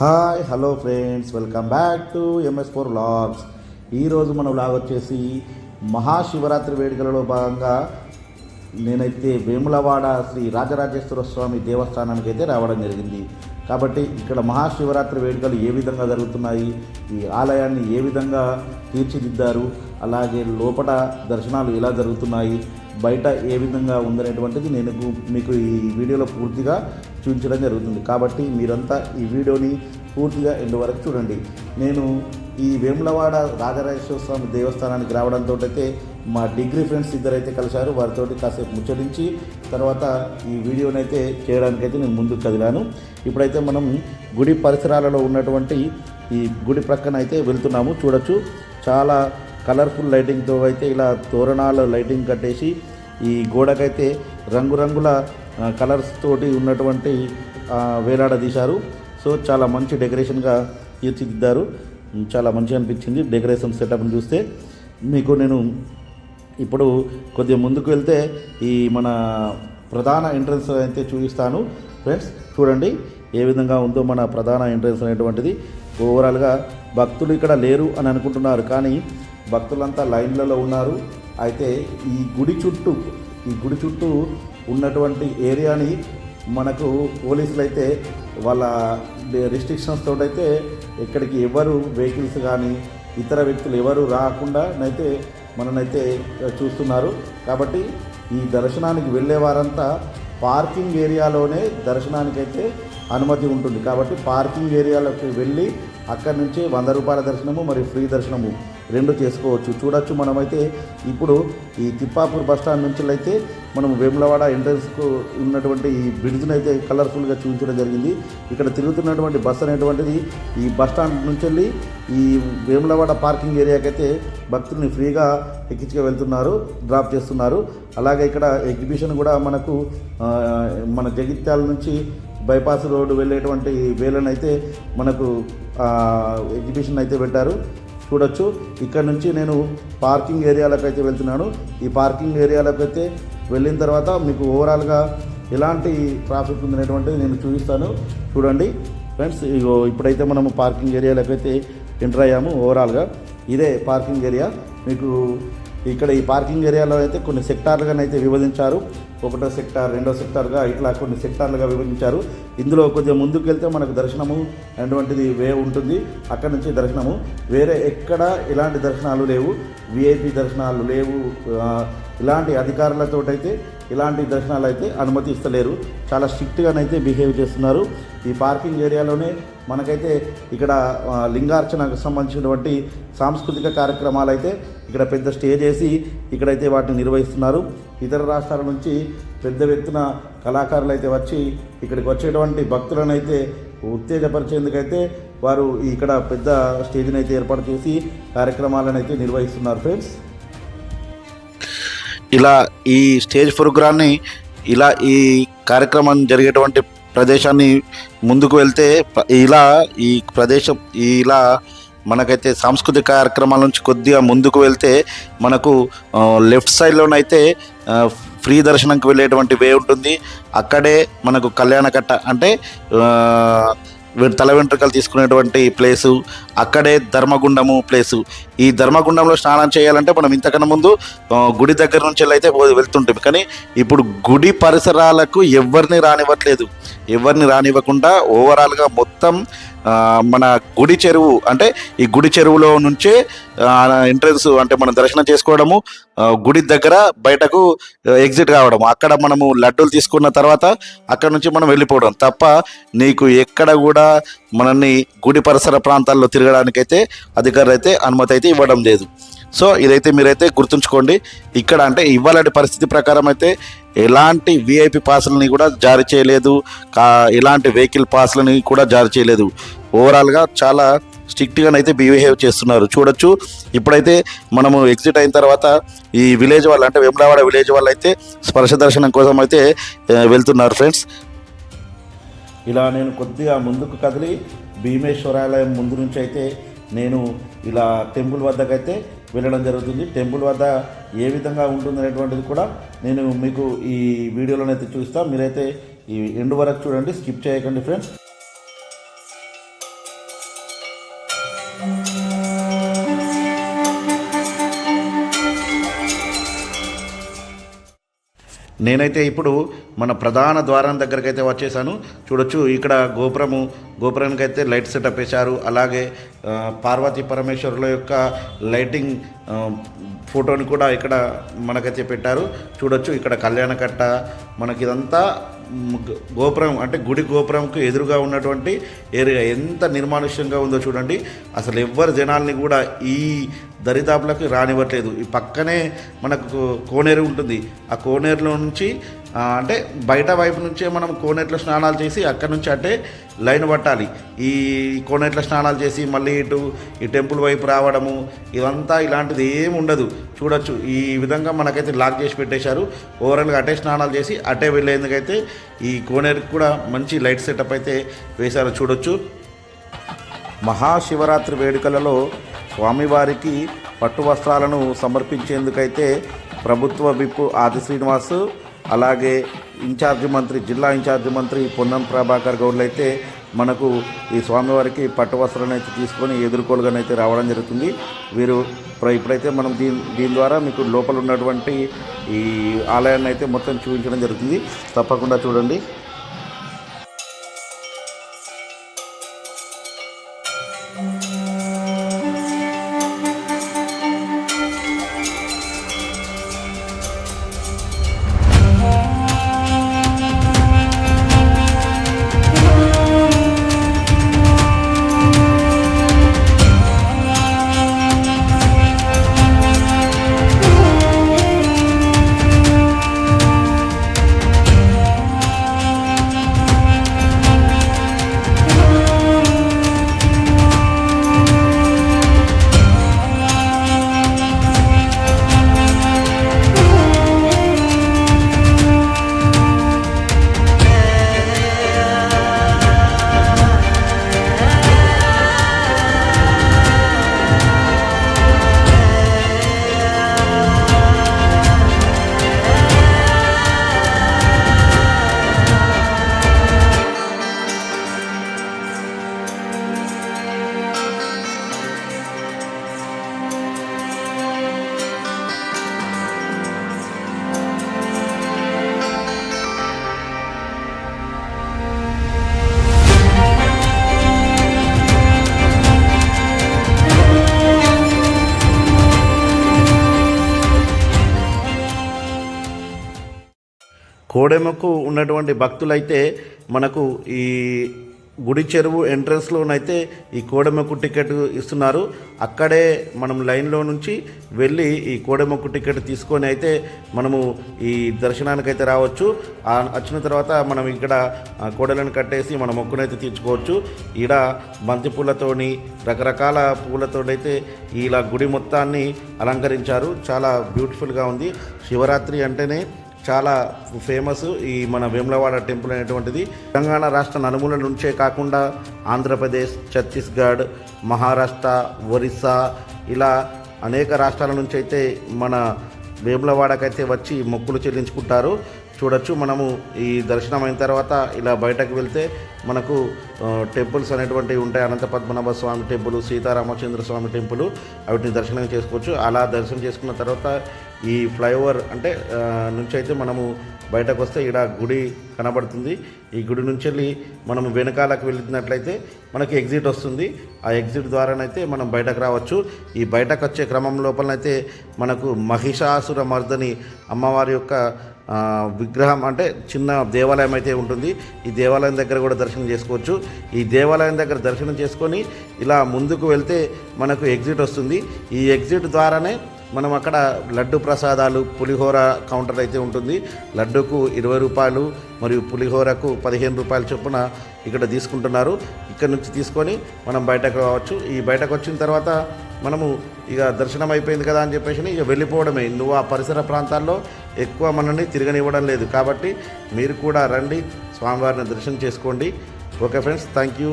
Hi hello friends welcome back to MS four vlogs ఈరోజు మన vlog వచ్చేసి మహాశివరాత్రి వేడుకలలో భాగంగా నేనైతే వేములవాడ శ్రీ రాజరాజేశ్వర స్వామి దేవస్థానానికి అయితే రావడం జరిగింది. కాబట్టి ఇక్కడ మహాశివరాత్రి వేడుకలు ఏ విధంగా జరుగుతున్నాయి ఈ ఆలయాన్ని ఏ విధంగా తీర్చిదిద్దారు అలాగే లోపల దర్శనాలు ఎలా జరుగుతున్నాయి బయట ఏ విధంగా ఉందనేటువంటిది నేను గు- మీకు ఈ వీడియోలో పూర్తిగా చూపించడం జరుగుతుంది. కాబట్టి మీరంతా ఈ వీడియోని పూర్తిగా ఎండు వరకు చూడండి. నేను ఈ వేములవాడ రాజరాజేశ్వర స్వామి దేవస్థానానికి రావడంతో అయితే మా డిగ్రీ ఫ్రెండ్స్ ఇద్దరైతే కలిశారు. వారితోటి కాసేపు ముచ్చరించి తర్వాత ఈ వీడియోని అయితే చేయడానికైతే నేను ముందుకు కదిలాను. ఇప్పుడైతే మనం గుడి పరిసరాలలో ఉన్నటువంటి ఈ గుడి ప్రక్కన అయితే వెళ్తున్నాము. చూడొచ్చు. చాలా కలర్ఫుల్ లైటింగ్తో అయితే ఇలా తోరణాల లైటింగ్ కట్టేసి ఈ గోడకైతే రంగురంగుల కలర్స్ తోటి ఉన్నటువంటి వేలాడదీశారు సో చాలా మంచి డెకరేషన్గా తీర్చిదిద్దారు. చాలా మంచిగా అనిపించింది డెకరేషన్ సెటప్ని చూస్తే. మీకు నేను ఇప్పుడు కొద్దిగా ముందుకు వెళ్తే ఈ మన ప్రధాన ఎంట్రన్స్ అయితే చూపిస్తాను. ఫ్రెండ్స్ చూడండి ఏ విధంగా ఉందో మన ప్రధాన ఎంట్రన్స్ అనేటువంటిది. ఓవరాల్గా భక్తులు ఇక్కడ లేరు అని అనుకుంటున్నారు. కానీ భక్తులంతా లైన్లలో ఉన్నారు. అయితే ఈ గుడి చుట్టూ ఈ గుడి చుట్టూ ఉన్నటువంటి ఏరియాని మనకు పోలీసులు అయితే వాళ్ళ రిస్ట్రిక్షన్స్ తోటైతే ఇక్కడికి ఎవరు వెహికల్స్ కానీ ఇతర వ్యక్తులు ఎవరు రాకుండా అయితే మననైతే చూస్తున్నారు. కాబట్టి ఈ దర్శనానికి వెళ్ళే వారంతా పార్కింగ్ ఏరియాలోనే దర్శనానికైతే అనుమతి ఉంటుంది. కాబట్టి పార్కింగ్ ఏరియాలోకి వెళ్ళి అక్కడి నుంచి వంద రూపాయల దర్శనము మరియు ఫ్రీ దర్శనము రెండు చేసుకోవచ్చు. చూడొచ్చు మనమైతే ఇప్పుడు ఈ తిప్పాపూర్ బస్ స్టాండ్ నుంచి అయితే మనం వేములవాడ ఎంట్రన్స్కు ఉన్నటువంటి ఈ బ్రిడ్జ్ని అయితే కలర్ఫుల్గా చూపించడం జరిగింది. ఇక్కడ తిరుగుతున్నటువంటి బస్ అనేటువంటిది ఈ బస్ స్టాండ్ నుంచి వెళ్ళి ఈ వేములవాడ పార్కింగ్ ఏరియాకైతే భక్తుల్ని ఫ్రీగా ఎక్కించుకు వెళ్తున్నారు డ్రాప్ చేస్తున్నారు. అలాగే ఇక్కడ ఎగ్జిబిషన్ కూడా మనకు మన జగిత్యాల నుంచి బైపాస్ రోడ్డు వెళ్ళేటువంటి వేలను అయితే మనకు ఎగ్జిబిషన్ అయితే పెట్టారు. చూడొచ్చు. ఇక్కడ నుంచి నేను పార్కింగ్ ఏరియాలకు అయితే వెళ్తున్నాను. ఈ పార్కింగ్ ఏరియాలకు అయితే వెళ్ళిన తర్వాత మీకు ఓవరాల్గా ఎలాంటి ట్రాఫిక్ ఉందనేటువంటిది నేను చూపిస్తాను. చూడండి. ఫ్రెండ్స్ ఇగో ఇప్పుడైతే మనము పార్కింగ్ ఏరియాలకు అయితే ఎంటర్ అయ్యాము ఓవరాల్గా. ఇదే పార్కింగ్ ఏరియా. మీకు ఇక్కడ ఈ పార్కింగ్ ఏరియాలో అయితే కొన్ని సెక్టార్లుగానైతే విభజించారు. ఒకటో సెక్టార్ రెండో సెక్టార్గా ఇట్లా కొన్ని సెక్టార్లుగా విభజించారు. ఇందులో కొద్దిగా ముందుకు వెళ్తే మనకు దర్శనము అటువంటిది వే ఉంటుంది. అక్కడ నుంచి దర్శనము. వేరే ఎక్కడ ఎలాంటి దర్శనాలు లేవు. విఐపి దర్శనాలు లేవు. ఇలాంటి అధికారులతో అయితే ఇలాంటి దర్శనాలు అయితే అనుమతి ఇస్తలేరు చాలా స్ట్రిక్ట్గానైతే బిహేవ్ చేస్తున్నారు. ఈ పార్కింగ్ ఏరియాలోనే మనకైతే ఇక్కడ లింగార్చనకు సంబంధించినటువంటి సాంస్కృతిక కార్యక్రమాలు అయితే ఇక్కడ పెద్ద స్టేజ్ వేసి ఇక్కడైతే వాటిని నిర్వహిస్తున్నారు. ఇతర రాష్ట్రాల నుంచి పెద్ద ఎత్తున కళాకారులు అయితే వచ్చి ఇక్కడికి వచ్చేటువంటి భక్తులను అయితే ఉత్తేజపరిచేందుకైతే వారు ఇక్కడ పెద్ద స్టేజ్ని అయితే ఏర్పాటు చేసి కార్యక్రమాలను అయితే నిర్వహిస్తున్నారు ఫ్రెండ్స్. ఇలా ఈ స్టేజ్ ప్రోగ్రాన్ని ఇలా ఈ కార్యక్రమం జరిగేటువంటి ప్రదేశాన్ని ముందుకు వెళ్తే ఇలా ఈ ప్రదేశం ఇలా మనకైతే సాంస్కృతిక కార్యక్రమాల నుంచి కొద్దిగా ముందుకు వెళ్తే మనకు లెఫ్ట్ సైడ్లోనైతే ఫ్రీ దర్శనంకి వెళ్ళేటువంటి వే ఉంటుంది. అక్కడే మనకు కళ్యాణకట్ట అంటే తల వెంట్రుకలు తీసుకునేటువంటి ప్లేసు అక్కడే ధర్మగుండము ప్లేసు. ఈ ధర్మగుండంలో స్నానం చేయాలంటే మనం ఇంతకన్నా ముందు గుడి దగ్గర నుంచి వెళ్ళి అయితే వెళ్తుంటాం. కానీ ఇప్పుడు గుడి పరిసరాలకు ఎవరిని రానివ్వట్లేదు. ఎవరిని రానివ్వకుండా ఓవరాల్గా మొత్తం మన గుడి చెరువు అంటే ఈ గుడి చెరువులో నుంచే ఎంట్రన్స్ అంటే మనం దర్శనం చేసుకోవడము గుడి దగ్గర బయటకు ఎగ్జిట్ కావడం అక్కడ మనము లడ్డూలు తీసుకున్న తర్వాత అక్కడ నుంచి మనం వెళ్ళిపోవడం తప్ప నీకు ఎక్కడ కూడా మనల్ని గుడి పరిసర ప్రాంతాల్లో తిరగడానికైతే అధికారులు అయితే అనుమతి అయితే ఇవ్వడం లేదు. సో ఇదైతే మీరైతే గుర్తుంచుకోండి. ఇక్కడ అంటే ఇవ్వాలంటే పరిస్థితి ప్రకారం అయితే ఎలాంటి విఐపి పాసులని కూడా జారీ చేయలేదు. కా ఎలాంటి వెహికల్ పాసులని కూడా జారీ చేయలేదు. ఓవరాల్గా చాలా స్ట్రిక్ట్గానైతే బిహేవ్ చేస్తున్నారు. చూడొచ్చు. ఇప్పుడైతే మనము ఎగ్జిట్ అయిన తర్వాత ఈ విలేజ్ వాళ్ళు అంటే వేములవాడ విలేజ్ వాళ్ళు అయితే స్పర్శ దర్శనం కోసం అయితే వెళ్తున్నారు ఫ్రెండ్స్. ఇలా నేను కొద్దిగా ముందుకు కదిలి భీమేశ్వరాలయం ముందు నుంచి అయితే నేను ఇలా టెంపుల్ వద్దకైతే వెళ్ళడం జరుగుతుంది. టెంపుల్ వద్ద ఏ విధంగా ఉంటుంది అనేటువంటిది కూడా నేను మీకు ఈ వీడియోలోనైతే చూస్తాను మీరైతే ఈ ఎండు వరకు చూడండి. స్కిప్ చేయకండి ఫ్రెండ్స్. నేనైతే ఇప్పుడు మన ప్రధాన ద్వారం దగ్గరికి అయితే వచ్చేసాను. చూడొచ్చు ఇక్కడ గోపురము గోపురానికి అయితే లైట్ సెటప్ వేశారు. అలాగే పార్వతీ పరమేశ్వరుల యొక్క లైటింగ్ ఫోటోని కూడా ఇక్కడ మనకైతే పెట్టారు. చూడొచ్చు ఇక్కడ కళ్యాణకట్ట మనకి ఇదంతా గోపురం అంటే గుడి గోపురంకు ఎదురుగా ఉన్నటువంటి ఏరియా ఎంత నిర్మానుష్యంగా ఉందో చూడండి. అసలు ఎవ్వరు జనాల్ని కూడా ఈ దరిదాపులకు రానివ్వట్లేదు. ఈ పక్కనే మనకు కోనేరు ఉంటుంది. ఆ కోనేరులో నుంచి అంటే బయట వైపు నుంచే మనం కోనేట్లో స్నానాలు చేసి అక్కడ నుంచి అంటే లైన్ పట్టాలి. ఈ కోనేట్లో స్నానాలు చేసి మళ్ళీ ఇటు ఈ టెంపుల్ వైపు రావడము ఇదంతా ఇలాంటిది ఏమి ఉండదు. చూడొచ్చు. ఈ విధంగా మనకైతే లాక్ చేసి పెట్టేశారు. ఓవరాల్గా అటే స్నానాలు చేసి అటే వెళ్ళేందుకైతే ఈ కోనేరుకి కూడా మంచి లైట్ సెటప్ అయితే వేశారు. చూడొచ్చు. మహాశివరాత్రి వేడుకలలో స్వామివారికి పట్టు వస్త్రాలను సమర్పించేందుకైతే ప్రభుత్వ విప్ ఆది శ్రీనివాస్ అలాగే ఇన్ఛార్జి మంత్రి జిల్లా ఇన్ఛార్జి మంత్రి పొన్నం ప్రభాకర్ గౌడ్లు అయితే మనకు ఈ స్వామివారికి పట్టు వస్త్రాలను అయితే తీసుకొని ఎదుర్కోలుగానైతే రావడం జరుగుతుంది. వీరు ఇప్పుడైతే మనం దీని దీని ద్వారా మీకు లోపల ఉన్నటువంటి ఈ ఆలయాన్ని అయితే మొత్తం చూపించడం జరుగుతుంది. తప్పకుండా చూడండి. కోడెమకు ఉన్నటువంటి భక్తులైతే మనకు ఈ గుడి చెరువు ఎంట్రన్స్లోనైతే ఈ కోడెమక్కు టికెట్ ఇస్తున్నారు. అక్కడే మనం లైన్లో నుంచి వెళ్ళి ఈ కోడెమక్కు టికెట్ తీసుకొని అయితే మనము ఈ దర్శనానికి అయితే రావచ్చు వచ్చిన తర్వాత మనం ఇక్కడ కోడలను కట్టేసి మన మొక్కునైతే తీర్చుకోవచ్చు. ఈడ బంతి పూలతోని రకరకాల పూలతోనైతే ఇలా గుడి మొత్తాన్ని అలంకరించారు. చాలా బ్యూటిఫుల్గా ఉంది. శివరాత్రి అంటేనే చాలా ఫేమస్ ఈ మన వేములవాడ టెంపుల్ అనేటువంటిది. తెలంగాణ రాష్ట్ర నలుమూల నుంచే కాకుండా ఆంధ్రప్రదేశ్ ఛత్తీస్గఢ్ మహారాష్ట్ర ఒరిస్సా ఇలా అనేక రాష్ట్రాల నుంచి అయితే మన వేములవాడకైతే వచ్చి మొక్కులు చెల్లించుకుంటారు. చూడొచ్చు మనము ఈ దర్శనం అయిన తర్వాత ఇలా బయటకు వెళ్తే మనకు టెంపుల్స్ అనేటువంటివి ఉంటాయి. Anantha Padmanabha Swamy temple Sitaramachandra Swamy temple. వాటిని దర్శనం చేసుకోవచ్చు. అలా దర్శనం చేసుకున్న తర్వాత ఈ ఫ్లైఓవర్ అంటే నుంచి అయితే మనము బయటకు వస్తే ఇక్కడ గుడి కనబడుతుంది. ఈ గుడి నుంచి వెళ్ళి మనం వెనకాలకు వెళ్ళినట్లయితే మనకి ఎగ్జిట్ వస్తుంది. ఆ ఎగ్జిట్ ద్వారానైతే మనం బయటకు రావచ్చు. ఈ బయటకు వచ్చే క్రమం లోపలనైతే మనకు మహిషాసుర మర్దని అమ్మవారి యొక్క విగ్రహం అంటే చిన్న దేవాలయం అయితే ఉంటుంది. ఈ దేవాలయం దగ్గర కూడా దర్శనం చేసుకోవచ్చు. ఈ దేవాలయం దగ్గర దర్శనం చేసుకొని ఇలా ముందుకు వెళ్తే మనకు ఎగ్జిట్ వస్తుంది. ఈ ఎగ్జిట్ ద్వారానే మనం అక్కడ లడ్డు ప్రసాదాలు పులిహోర కౌంటర్ అయితే ఉంటుంది. లడ్డుకు ఇరవై రూపాయలు మరియు పులిహోరకు పదిహేను రూపాయల చొప్పున ఇక్కడ తీసుకుంటున్నారు. ఇక్కడ నుంచి తీసుకొని మనం బయటకు రావచ్చు. ఈ బయటకు వచ్చిన తర్వాత మనము ఇక దర్శనం అయిపోయింది కదా అని చెప్పేసి ఇక వెళ్ళిపోవడమే. నువ్వు ఆ పరిసర ప్రాంతాల్లో ఎక్కువ మనల్ని తిరగనివ్వడం లేదు. కాబట్టి మీరు కూడా రండి. స్వామివారిని దర్శనం చేసుకోండి. Okay friends thank you.